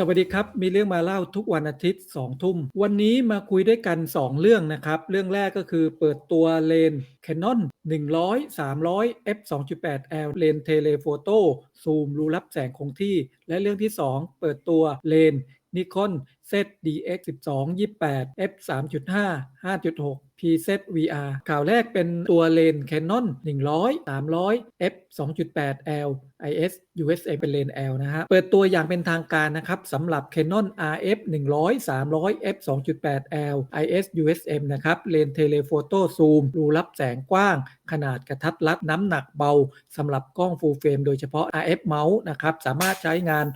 สวัสดีครับ มีเรื่องมาเล่าทุกวันอาทิตย์2ทุ่ม วันนี้มาคุยด้วยกัน 2 เรื่องนะครับ เรื่องแรกก็คือเปิดตัวเลน Canon 100 300 f 2.8 l เลนเทเลโฟโต้ซูมรูรับแสงคงที่ และเรื่องที่ 2 เปิดตัวเลน Nikon ZDX 12 28 f 3.5 5.6 PZ VR ข่าวแรกเป็นตัวเลน Canon 100 300 f 2.8 l IS USA เป็นเลน L นะฮะ เปิดตัวอย่างเป็นทางการนะครับสำหรับ Canon RF 100 300 f 2.8 l IS USM นะครับ เลนเทเลโฟโต้ซูม รูรับแสงกว้าง ขนาดกระทัดรัดน้ำหนักเบาสำหรับกล้อง Full Frame โดยเฉพาะ RF Mount นะครับ สามารถใช้งาน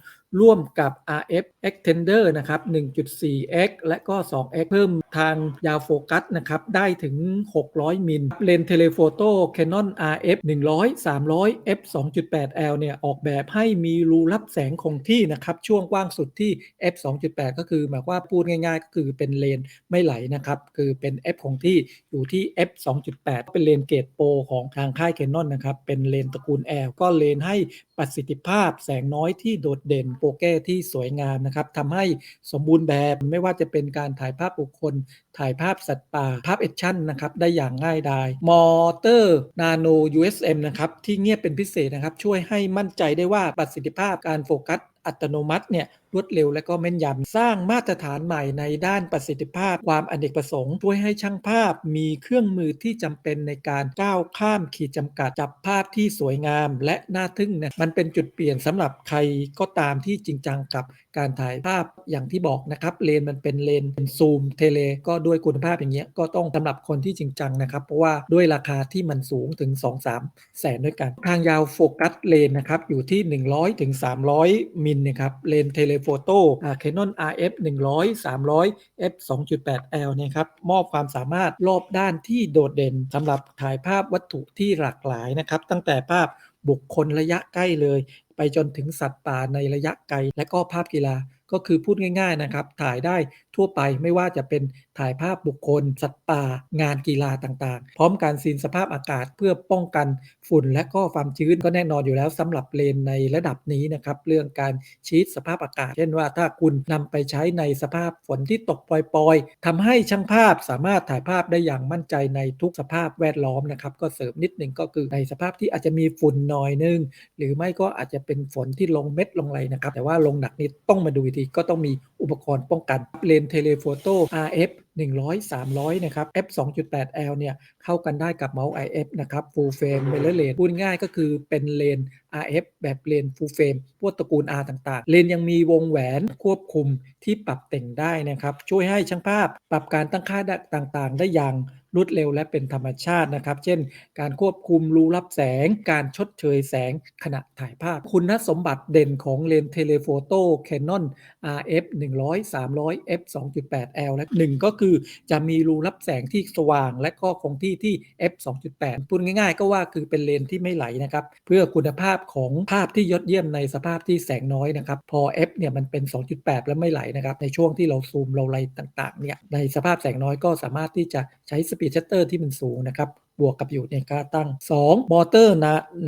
ร่วมกับ RF Extender นะครับ 1.4x และก็ 2x เพิ่มทางยาวโฟกัสนะครับ ได้ถึง 600 มิล เลนเทเลโฟโต้ Canon RF 100 300 f 2.8 l เนี่ย ออกแบบให้มีรูรับแสงคงที่นะครับ ช่วงกว้างสุดที่ f 2.8 ก็คือหมายว่าพูดง่ายๆ ก็คือเป็นเลนไม่ไหลนะครับ คือเป็น f คงที่อยู่ที่ f 2.8 เป็นเลนเกรดโปรของทางค่าย Canon นะครับ เป็นเลนตระกูล L ก็เลนให้ ประสิทธิภาพแสงน้อยที่โดดเด่นโปรแก้ที่สวยงามนะครับทำให้สมบูรณ์แบบไม่ว่าจะเป็นการถ่ายภาพบุคคล ถ่ายภาพสัตว์ป่าภาพแอคชั่นนะครับได้อย่างง่ายดายมอเตอร์นาโน USM นะครับที่เงียบเป็นพิเศษนะครับช่วยให้มั่นใจได้ว่าประสิทธิภาพการโฟกัส อัตโนมัติเนี่ยรวดเร็วและก็แม่นยำสร้างมาตรฐานใหม่ในด้านประสิทธิภาพ ความอเนกประสงค์ช่วยให้ช่างภาพมีเครื่องมือที่จำเป็นในการก้าวข้ามขีดจำกัดจับภาพที่สวยงาม และน่าทึ่งนะมันเป็นจุดเปลี่ยนสำหรับใครก็ตามที่จริงจังกับการถ่ายภาพอย่างที่บอกนะครับเลนมันเป็นเลนเป็นซูมเทเลก็ด้วยคุณภาพอย่างเงี้ยก็ต้องสำหรับคนที่จริงจังนะครับเพราะว่าด้วยราคาที่มันสูงถึง 2-3 แสนด้วยกัน ทางยาวโฟกัสเลนนะครับอยู่ที่ 100ถึง300มิลนะครับเลนเทเลโฟโต้ Canon RF 100 300 f 2.8 l เนี่ยครับมอบความสามารถรอบด้านที่โดดเด่นสำหรับถ่ายภาพวัตถุที่หลากหลายนะครับ ตั้งแต่ภาพบุคคลระยะใกล้เลย ไปจนถึงสัตว์ป่าในระยะไกล และก็ภาพกีฬาก็คือพูดง่ายๆนะครับ ถ่ายได้ทั่วไปไม่ว่าจะเป็นถ่ายภาพบุคคล สัตว์ป่า งานกีฬาต่างๆ พร้อมการซีนสภาพอากาศเพื่อป้องกันฝุ่นและก็ความชื้นก็แน่นอนอยู่แล้วสำหรับเลนในระดับนี้นะครับเรื่องการชีตสภาพอากาศ เช่นว่าถ้าคุณนำไปใช้ในสภาพฝนที่ตกปล่อยๆทำให้ช่างภาพสามารถถ่ายภาพได้อย่างมั่นใจในทุกสภาพแวดล้อมนะครับก็เสริมนิดนึงก็คือในสภาพที่อาจจะมีฝุ่นหน่อยนึง หรือไม่ก็อาจจะเป็นฝนที่ลงเม็ดลงไรนะครับแต่ว่าลงหนักนี้ต้องมาดูทีก็ต้องมีอุปกรณ์ป้องกันเลนเทเลโฟโต้ RF 100 300 นะครับ f 2.8 l เนี่ยเข้ากันได้กับเมาส์ IF นะครับ full frame mirror lens พูดง่ายก็คือเป็นเลน RF แบบเลน full frame พวกตระกูล R ต่างๆ เลนยังมีวงแหวนควบคุมที่ปรับแต่งได้นะครับ ช่วยให้ช่างภาพปรับการตั้งค่าต่างๆ ได้อย่าง รวดเร็วและเป็นธรรมชาตินะครับ เช่น การควบคุมรูรับแสง การชดเชยแสงขณะถ่ายภาพ คุณสมบัติเด่นของเลนส์เทเลโฟโต้ Canon RF 100 300 f 2.8 l และ 1 ก็คือจะมีรูรับแสงที่สว่าง และก็คงที่ที่ f 2.8พูดง่ายๆ ก็ว่าคือเป็นเลนส์ที่ไม่ไหลนะครับ เพื่อคุณภาพของภาพที่ยอดเยี่ยมในสภาพที่แสงน้อยนะครับ พอ f เนี่ยมันเป็น 2.8 แล้วไม่ไหลนะครับ ในช่วงที่เราซูมเราไลต่างๆเนี่ยในสภาพแสงน้อยก็สามารถที่จะใช้สปีดชัตเตอร์ที่มันสูงนะครับบวกกับอยู่ในค่าตั้ง 2. มอเตอร์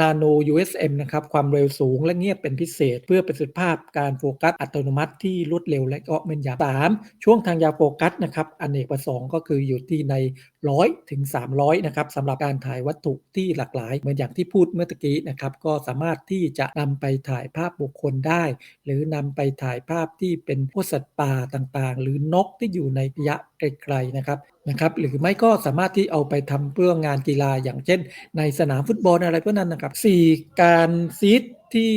นาโน USM นะครับความเร็วสูงและเงียบเป็นพิเศษ เพื่อประสิทธิภาพการโฟกัสอัตโนมัติที่รวดเร็วและก็แม่นยำ 3. ช่วงทางยาวโฟกัสนะครับอเนกประสงค์ก็คืออยู่ที่ใน 100 ถึง 300 นะครับสำหรับการถ่ายวัตถุที่หลากหลาย เหมือนอย่างที่พูดเมื่อกี้นะครับก็สามารถที่จะนำไปถ่ายภาพบุคคลได้ หรือนำไปถ่ายภาพที่เป็นพวกสัตว์ป่าต่างๆ หรือนกที่อยู่ในระยะไกลๆนะครับนะครับหรือไม่ก็สามารถที่เอาไปทำเพื่องานกีฬาอย่างเช่น ในสนามฟุตบอลอะไรพวกนั้นนะครับ 4. การซีด ที่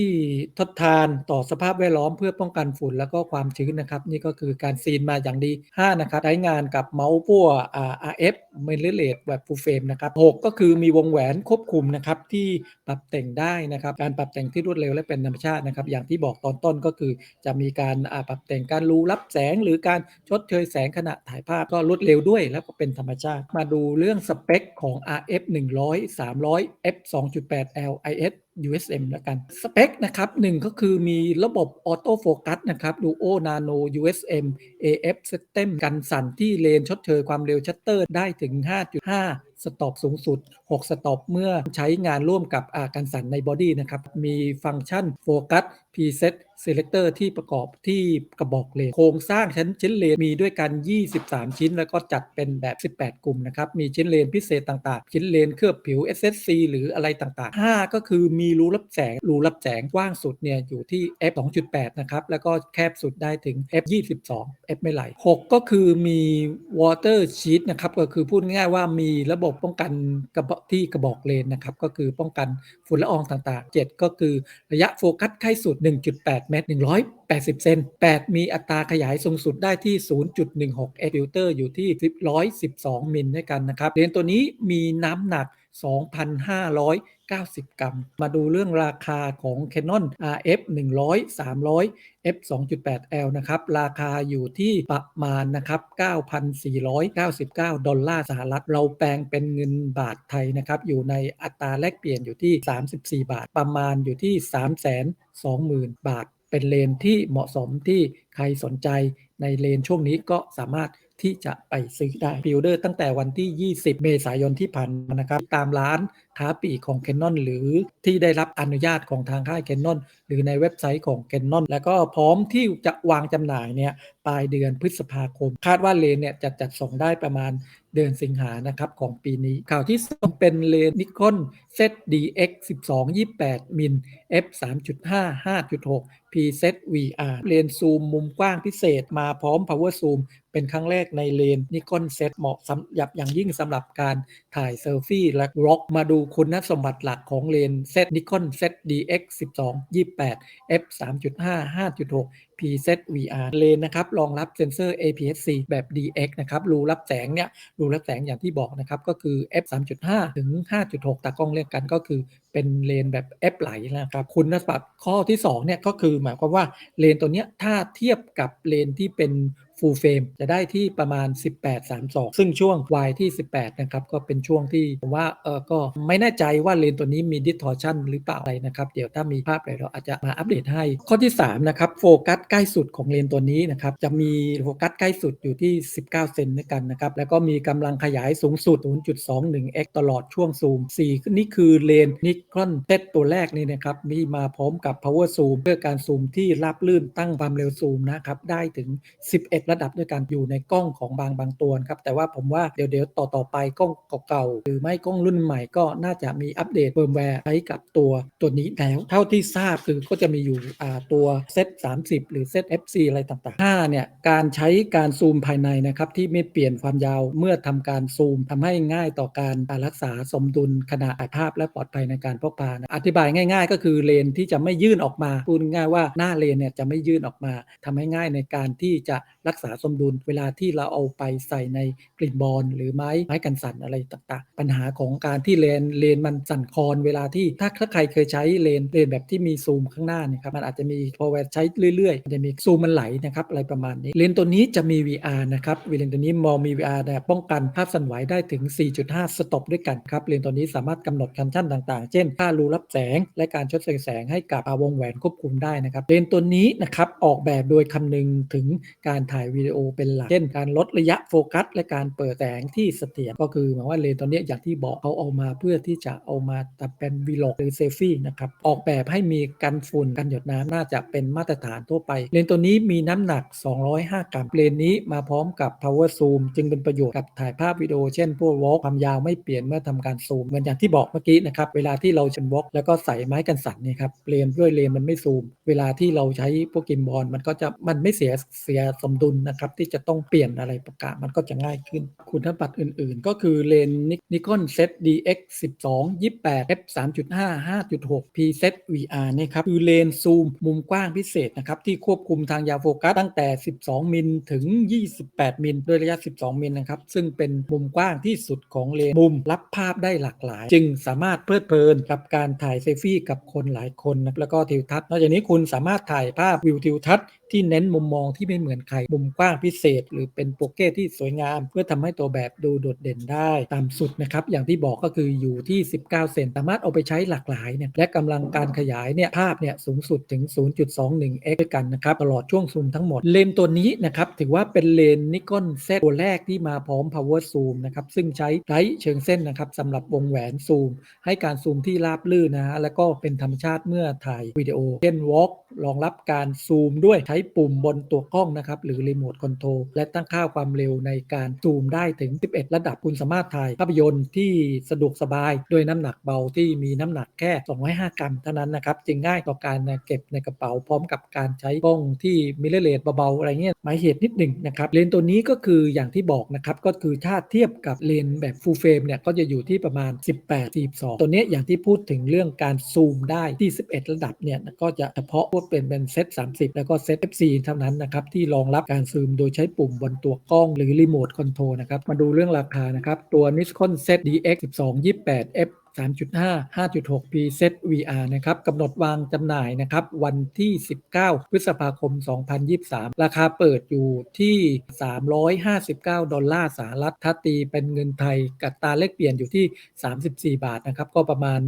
ทดทานต่อสภาพแวดล้อมเพื่อป้องกันฝุ่นแล้วก็ความชื้นนะครับ นี่ก็คือการซีนมาอย่างดี 5 นะครับใช้งานกับเมาส์พวก RF m i r r o r l e s แบบ full frame นะครับ6ก็คือมีวงแหวนควบคุมนะครับที่ปรับแต่งได้นะครับ การปรับแต่งที่รวดเร็วและเป็นธรรมชาตินะครับ อย่างที่บอกตอนต้นก็คือ จะมีการปรับแต่งการรูรับแสง หรือการชดเชยแสงขณะถ่ายภาพก็รวดเร็วด้วย แล้วก็เป็นธรรมชาติ มาดูเรื่องสเปคของ RF 100 300 f 2.8 l IS USM แล้วกัน สเปคนะครับหนึ่งก็คือมีระบบออโต้โฟกัสนะครับ Duo Nano USM AF System กันสั่นที่เลนชดเชยความเร็วชัตเตอร์ได้ถึง 5.5 สต็อปสูงสุด 6 สต็อปเมื่อใช้งานร่วมกับอาการสั่นในบอดี้นะครับ มีฟังก์ชันโฟกัส preset selector ที่ประกอบที่กระบอกเลนโครงสร้างชั้นชิ้นเลนมีด้วยกัน 23 ชิ้น แล้วก็จัดเป็นแบบ 18 กลุ่มนะครับ มีชิ้นเลนพิเศษต่างๆ ชิ้นเลนเคลือบผิว SSC หรืออะไรต่างๆ 5 ก็คือมีรูรับแสง รูรับแสงกว้างสุดเนี่ยอยู่ที่ f 2.8 นะครับ แล้วก็แคบสุดได้ถึง f 22 f ไม่ไหล 6 ก็คือมี water sheet นะครับ ก็คือพูดง่ายๆว่ามีระบบป้องกันกระบอกที่กระบอกเลนนะครับ ก็คือป้องกันฝุ่นละอองต่างๆ 7 ก็คือระยะโฟกัสใกล้สุด 1.8 เมตร 180 เซน 8 มีอัตราขยายสูงสุดได้ที่ 0.16 เอฟิลเตอร์อยู่ที่112 มิลด้วยกันนะครับเลนตัวนี้มีน้ำหนัก2,590 กรัม มาดูเรื่องราคาของ Canon RF 100 300 f 2.8 L นะครับ ราคาอยู่ที่ประมาณนะครับ 9,499 ดอลลาร์สหรัฐ เราแปลงเป็นเงินบาทไทยนะครับ อยู่ในอัตราแลกเปลี่ยนอยู่ที่ 34 บาท ประมาณอยู่ที่ 320,000 บาท เป็นเลนที่เหมาะสมที่ใครสนใจในเลนช่วงนี้ก็สามารถ ที่จะไปซื้อได้พิวเดอร์ตั้งแต่วันที่ 20 เมษายนที่ผ่านมานะครับ ตามร้านค้าปลีกของ Canon หรือที่ได้รับอนุญาตของทางค่าย Canon หรือในเว็บไซต์ของ Canon แล้วก็พร้อมที่จะวางจำหน่ายเนี่ยปลายเดือนพฤษภาคม คาดว่าเลนเนี่ยจะจัดส่งได้ประมาณเดือนสิงหานะครับของปีนี้ ข่าวที่สองเป็นเลน Nikon ZDX 12 28 มิล f 3.5 5.6 PZ VR เลนซูมมุมกว้างพิเศษมาพร้อม Power Zoom เป็นครั้งแรกในเลน Nikon Z เหมาะสำหรับอย่างยิ่งสำหรับการถ่ายเซลฟี่และร็อกมาดูคุณสมบัติหลักของเลน Z Nikon ZDX 12 28 f 3.5 5.6 PZ VR เลนนะครับรองรับเซนเซอร์ APS-C แบบ DX นะครับรูรับแสงเนี่ยรูรับแสงอย่างที่บอกนะครับก็คือ f 3.5 ถึง 5.6 ตากล้องเรียกกันก็คือเป็นเลนแบบ F ไหลนะครับคุณสมบัติข้อที่2เนี่ยก็คือหมายความว่าเลนตัวเนี้ยถ้าเทียบกับเลนที่เป็น ฟูลเฟรมจะได้ที่ประมาณ 18 32 ซึ่งช่วง Y ที่ 18 นะครับ ก็เป็นช่วงที่ผมว่าเออก็ไม่แน่ใจว่าเลนตัวนี้มี distortion หรือเปล่าอะไรนะครับ เดี๋ยวถ้ามีภาพอะไรเราอาจจะมาอัปเดตให้ ข้อที่ 3 นะครับ โฟกัสใกล้สุดของเลนตัวนี้นะครับ จะมีโฟกัสใกล้สุดอยู่ที่ 19 เซนด้วยกันนะครับ แล้วก็มีกำลังขยายสูงสุด 0.21x ตลอดช่วงซูม 4 นี่คือเลนนิคอนเซตตัวแรกนี่นะครับมีมาพร้อมกับ power zoom เพื่อการซูมที่ราบลื่นตั้งความเร็วซูมนะครับได้ถึง 11ระดับด้วยกันอยู่ในกล้องของบางบางตัวครับแต่ว่าผมว่าเดี๋ยวเดี๋ยวต่อต่อไปกล้องเก่าๆหรือไม่กล้องรุ่นใหม่ก็น่าจะมีอัปเดตเฟิร์มแวร์ใช้กับตัวตัวนี้แล้วเท่าที่ทราบคือก็จะมีอยู่อ่าตัวเซต30 หรือเซต FC อะไรต่างๆ5เนี่ยการใช้การซูมภายในนะครับที่ไม่เปลี่ยนความยาวเมื่อทำการซูมทำให้ง่ายต่อการรักษาสมดุลขณะถ่ายภาพและปลอดภัยในการพกพานะอธิบายง่าย ๆ ก็คือเลนที่จะไม่ยื่นออกมาพูดง่ายว่าหน้าเลนเนี่ยจะไม่ยื่นออกมาทำให้ง่ายในการที่จะรักกษาสมดุลเวลาที่เราเอาไปใส่ในกลีนบอลหรือไม้ไม้กันสั่นอะไรต่างๆ ปัญหาของการที่เลนเลนมันสั่นคลอนเวลาที่ถ้าถ้าใครเคยใช้เลนเลนแบบที่มีซูมข้างหน้าเนี่ยครับมันอาจจะมีพอเวลาใช้เรื่อยๆจะมีซูมมันไหลนะครับอะไรประมาณนี้เลนตัวนี้จะมี VR นะครับเลนตัวนี้มองมี VR นี่ยป้องกันภาพสั่นไหวได้ถึง 4.5 สต็อปด้วยกันครับเลนตัวนี้สามารถกำหนดคันชั่นต่างๆ เช่น ค่ารูรับแสง และการชดเชยแสงให้กับวงแหวนควบคุมได้นะครับเลนตัวนี้นะครับออกแบบโดยคำนึงถึงการถ่ายวิดีโอเป็นหลัก เช่นการลดระยะโฟกัส และการเปิดแสงที่เสถียรก็คือหมายว่าเลนตัวนี้อย่างที่บอกเขาเอามาเพื่อที่จะเอามาทำเป็นวีล็อกหรือเซลฟี่นะครับออกแบบให้มีกันฝุ่นกันหยดน้ำน่าจะเป็นมาตรฐานทั่วไป เลนตัวนี้มีน้ำหนัก 205 กรัมเลนนี้มาพร้อมกับ power zoom จึงเป็นประโยชน์กับถ่ายภาพวิดีโอเช่นพวกวอล์กความยาวไม่เปลี่ยนเมื่อทำการซูมเหมือนอย่างที่บอกเมื่อกี้นะครับเวลาที่เราชันวอล์กแล้วก็ใส่ไม้กันสั่นนี่ครับเลนด้วยเลนมันไม่ซูม เวลาที่เราใช้พวกกิมบอลมันก็จะมันไม่เสียเสียสมดุลนะครับที่จะต้องเปลี่ยนอะไรประกาศมันก็จะง่ายขึ้น คุณสมบัติอื่นๆ ก็คือเลนนิคอนเซต DX 12 28 f 3.5 5.6 PZ VR เนี่ครับคือเลนซูมมุมกว้างพิเศษนะครับที่ควบคุมทางยาวโฟกัสตั้งแต่ 12 มิลถึง 28 มิลด้วยระยะ 12 มิลนะครับซึ่งเป็นมุมกว้างที่สุดของเลนมุมรับภาพได้หลากหลาย จึงสามารถเพลิดเพลินกับการถ่ายเซลฟี่กับคนหลายคนนะแล้วก็ทิวทัศน์นอกจากนี้คุณสามารถถ่ายภาพวิวทิวทัศน์ที่เน้นมุมมองที่ไม่เหมือนใคร มุมกว้างพิเศษ หรือเป็นโปเกตที่สวยงาม เพื่อทำให้ตัวแบบดูโดดเด่นได้ตามสุดนะครับ อย่างที่บอกก็คืออยู่ที่ 19 เซนสามารถเอาไปใช้หลากหลายเนี่ยและกำลังการขยายเนี่ยภาพเนี่ยสูงสุดถึง 0.21x ด้วยกันนะครับตลอดช่วงซูมทั้งหมด เลนตัวนี้นะครับถือว่าเป็นเลนนิคอนเซตตัวแรกที่มาพร้อม power zoom นะครับซึ่งใช้ไร้เชิงเส้นนะครับสำหรับวงแหวนซูม ให้การซูมที่ราบลื่นนะฮะแล้วก็เป็นธรรมชาติเมื่อถ่ายวิดีโอเช่น Walk รองรับการซูมด้วยใช้ปุ่มบนตัวกล้องนะครับหรือรีโมทคอนโทรลและตั้งค่าความเร็วในการซูมได้ถึง 11 ระดับคุณสามารถถ่ายภาพยนตร์ที่สะดวกสบายด้วยน้ำหนักเบาที่มีน้ำหนักแค่ 205 กรัมเท่านั้นนะครับจึงง่ายต่อการเก็บในกระเป๋าพร้อมกับการใช้กล้องที่มิเรเลสเบาๆอะไรเงี้ยหมายเหตุนิดหนึ่งนะครับเลนส์ตัวนี้ก็คืออย่างที่บอกนะครับก็คือถ้าเทียบกับเลนส์แบบฟูลเฟรมเนี่ยก็จะอยู่ที่ประมาณ 18 42 ตัวนี้อย่างที่พูดถึงเรื่องการซูมได้ที่ 11 ระดับเนี่ยก็จะเฉพาะพวกเป็นเป็นเซต30 แล้วก็เซต FC เท่านั้นนะครับที่รองรับการซูมโดยใช้ปุ่มบนตัวกล้องหรือรีโมทคอนโทรลนะครับมาดูเรื่องราคานะครับตัว Nikon Z DX 1228 F 3.5 5.6 p set VR นะครับกำหนดวางจำหน่ายนะครับวันที่ 19 พฤษภาคม 2023 ราคาเปิดอยู่ที่ 359 ดอลลาร์สหรัฐถ้าตีเป็นเงินไทยกับตราเลขเปลี่ยนอยู่ที่ 34 บาทนะครับก็ประมาณ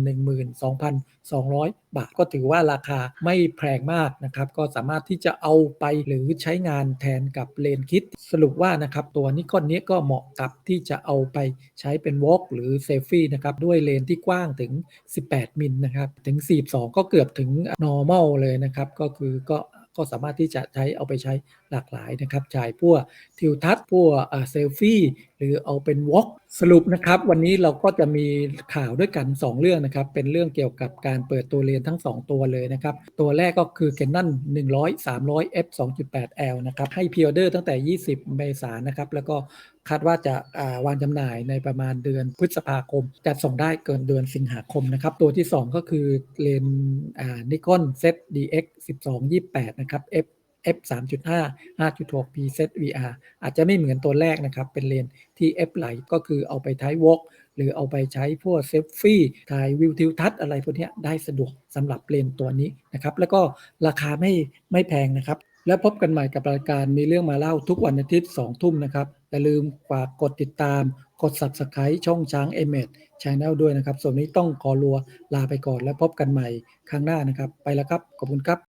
12,200บาท ก็ถือว่าราคาไม่แพงมากนะครับ ก็สามารถที่จะเอาไปหรือใช้งานแทนกับเลนคิด สรุปว่านะครับตัวนิคอนนี้ก็เหมาะกับที่จะเอาไปใช้เป็นวอล์กหรือเซลฟี่นะครับด้วยเลนที่กว้างถึง 18 มิลนะครับถึง 42 ก็เกือบถึง normal เลยนะครับ ก็คือก็ก็สามารถที่จะใช้เอาไปใช้ หลากหลายนะครับจ่ายพวกทิวทัศน์พวกเซลฟี่หรือเอาเป็นวอล์กสรุปนะครับ วันนี้เราก็จะมีข่าวด้วยกัน 2 เรื่องนะครับ เป็นเรื่องเกี่ยวกับการเปิดตัวเลนทั้ง 2 ตัวเลยนะครับ ตัวแรกก็คือ Canon 100 300 f 2.8 l นะครับให้พิออเดอร์ตั้งแต่ 20 เมษายนนะครับ แล้วก็คาดว่าจะวางจำหน่ายในประมาณเดือนพฤษภาคม จัดส่งได้เกินเดือนสิงหาคมนะครับ ตัวที่ 2 ก็คือเลนนิคอน Z DX 1228 นะครับ f f 3.5 5.6 p set VR อาจจะไม่เหมือนตัวแรกนะครับ เป็นเลนที่ f ไหลก็คือเอาไปใช้วอล์กหรือเอาไปใช้พวกเซลฟี่ถ่ายวิวทิวทัศน์อะไรพวกนี้ได้สะดวกสำหรับเลนตัวนี้นะครับ แล้วก็ราคาไม่ไม่แพงนะครับ แล้วพบกันใหม่กับรายการมีเรื่องมาเล่าทุกวันอาทิตย์2ทุ่มนะครับอย่าลืมฝากกดติดตาม กด Subscribe ช่องช้าง e m e t Channel ด้วยนะครับ ส่วนนี้ต้องขอรัวลาไปก่อนแล้วพบกันใหม่ครั้งหน้านะครับ ไปแล้วครับ ขอบคุณครับ